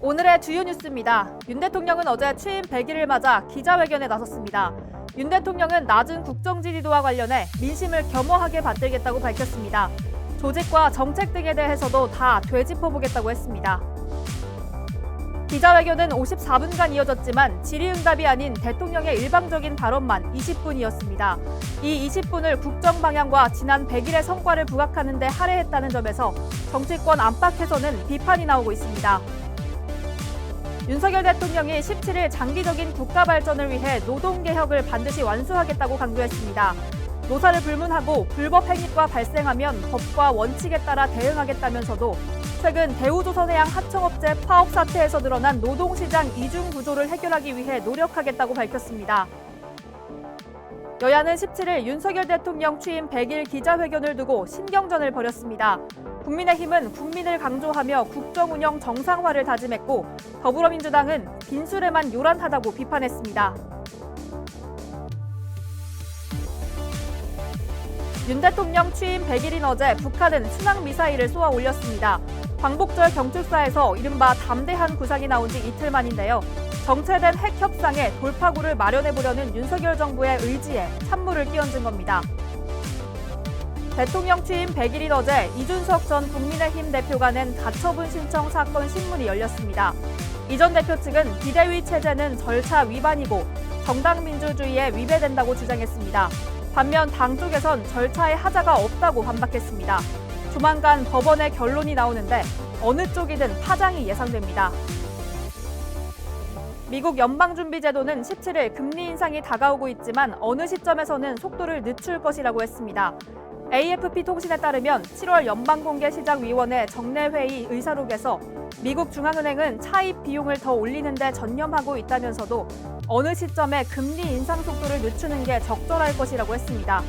오늘의 주요 뉴스입니다. 윤 대통령은 어제 취임 100일을 맞아 기자회견에 나섰습니다. 윤 대통령은 낮은 국정 지지도와 관련해 민심을 겸허하게 받들겠다고 밝혔습니다. 조직과 정책 등에 대해서도 다 되짚어보겠다고 했습니다. 기자회견은 54분간 이어졌지만 질의응답이 아닌 대통령의 일방적인 발언만 20분이었습니다. 이 20분을 국정 방향과 지난 100일의 성과를 부각하는 데 할애했다는 점에서 정치권 안팎에서는 비판이 나오고 있습니다. 윤석열 대통령이 17일 장기적인 국가 발전을 위해 노동개혁을 반드시 완수하겠다고 강조했습니다. 노사를 불문하고 불법 행위가 발생하면 법과 원칙에 따라 대응하겠다면서도 최근 대우조선해양 하청업체 파업 사태에서 드러난 노동시장 이중 구조를 해결하기 위해 노력하겠다고 밝혔습니다. 여야는 17일 윤석열 대통령 취임 100일 기자회견을 두고 신경전을 벌였습니다. 국민의힘은 국민을 강조하며 국정 운영 정상화를 다짐했고 더불어민주당은 빈술에만 요란하다고 비판했습니다. 윤 대통령 취임 100일인 어제 북한은 순항 미사일을 쏘아 올렸습니다. 광복절 경축사에서 이른바 담대한 구상이 나온 지 이틀 만인데요. 정체된 핵 협상에 돌파구를 마련해 보려는 윤석열 정부의 의지에 찬물을 끼얹은 겁니다. 대통령 취임 100일인 어제 이준석 전 국민의힘 대표가 낸 가처분 신청 사건 신문이 열렸습니다. 이 전 대표 측은 비대위 체제는 절차 위반이고 정당 민주주의에 위배된다고 주장했습니다. 반면 당 쪽에선 절차에 하자가 없다고 반박했습니다. 조만간 법원의 결론이 나오는데 어느 쪽이든 파장이 예상됩니다. 미국 연방준비제도는 17일 금리 인상이 다가오고 있지만 어느 시점에서는 속도를 늦출 것이라고 했습니다. AFP 통신에 따르면 7월 연방공개시장위원회 정례회의 의사록에서 미국 중앙은행은 차입 비용을 더 올리는 데 전념하고 있다면서도 어느 시점에 금리 인상 속도를 늦추는 게 적절할 것이라고 했습니다.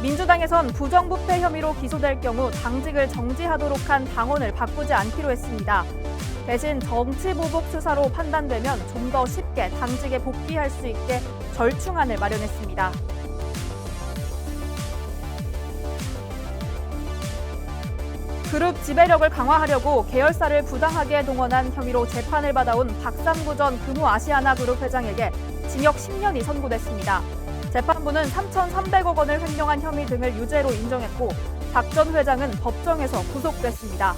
민주당에선 부정부패 혐의로 기소될 경우 당직을 정지하도록 한 당원을 바꾸지 않기로 했습니다. 대신 정치보복 수사로 판단되면 좀 더 쉽게 당직에 복귀할 수 있게 절충안을 마련했습니다. 그룹 지배력을 강화하려고 계열사를 부당하게 동원한 혐의로 재판을 받아온 박상구 전 금호 아시아나 그룹 회장에게 징역 10년이 선고됐습니다. 재판부는 3,300억 원을 횡령한 혐의 등을 유죄로 인정했고 박 전 회장은 법정에서 구속됐습니다.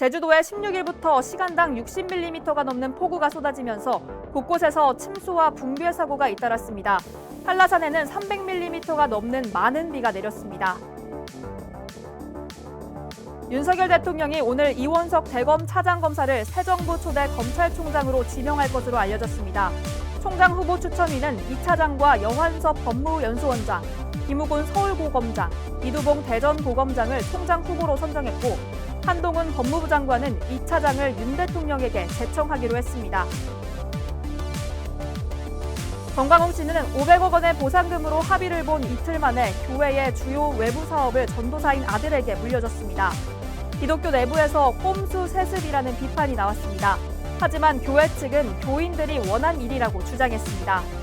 제주도에 16일부터 시간당 60mm가 넘는 폭우가 쏟아지면서 곳곳에서 침수와 붕괴 사고가 잇따랐습니다. 한라산에는 300mm가 넘는 많은 비가 내렸습니다. 윤석열 대통령이 오늘 이원석 대검 차장 검사를 새 정부 초대 검찰총장으로 지명할 것으로 알려졌습니다. 총장 후보 추천위는 이 차장과 여환섭 법무연수원장, 김우곤 서울고검장, 이두봉 대전고검장을 총장 후보로 선정했고 한동훈 법무부 장관은 이 차장을 윤 대통령에게 제청하기로 했습니다. 정광훈 씨는 500억 원의 보상금으로 합의를 본 이틀 만에 교회의 주요 외부 사업을 전도사인 아들에게 물려줬습니다. 기독교 내부에서 꼼수 세습이라는 비판이 나왔습니다. 하지만 교회 측은 교인들이 원한 일이라고 주장했습니다.